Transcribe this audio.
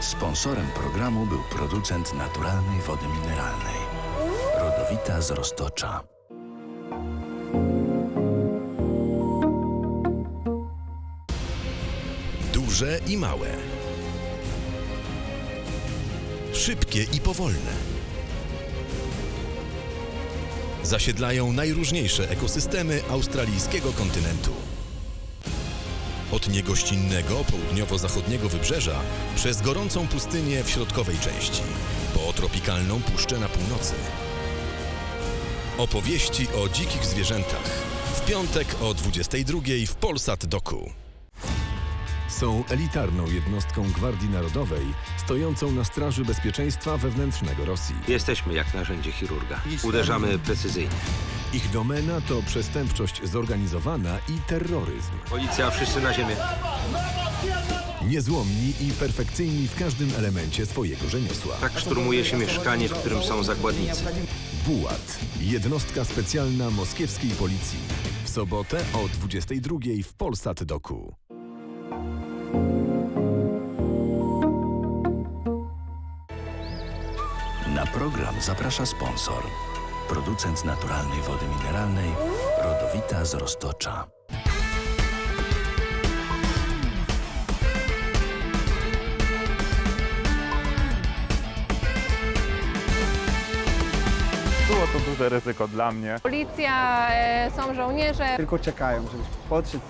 Sponsorem programu był producent naturalnej wody mineralnej. Rodowita z Roztocza. Duże i małe. Szybkie i powolne. Zasiedlają najróżniejsze ekosystemy australijskiego kontynentu. Od niegościnnego południowo-zachodniego wybrzeża przez gorącą pustynię w środkowej części, po tropikalną puszczę na północy. Opowieści o dzikich zwierzętach. W piątek o 22 w Polsat Doku. Są elitarną jednostką Gwardii Narodowej, stojącą na straży bezpieczeństwa wewnętrznego Rosji. Jesteśmy jak narzędzie chirurga. Uderzamy precyzyjnie. Ich domena to przestępczość zorganizowana i terroryzm. Policja, wszyscy na ziemię. Niezłomni i perfekcyjni w każdym elemencie swojego rzemiosła. Tak szturmuje się mieszkanie, w którym są zakładnicy. Bułat, jednostka specjalna moskiewskiej policji. W sobotę o 22 w Polsat Doku. Na program zaprasza sponsor. Producent naturalnej wody mineralnej. Rodowita z Roztocza. Było to duże ryzyko dla mnie. Policja, e, są żołnierze. Tylko czekają, żeby podszedł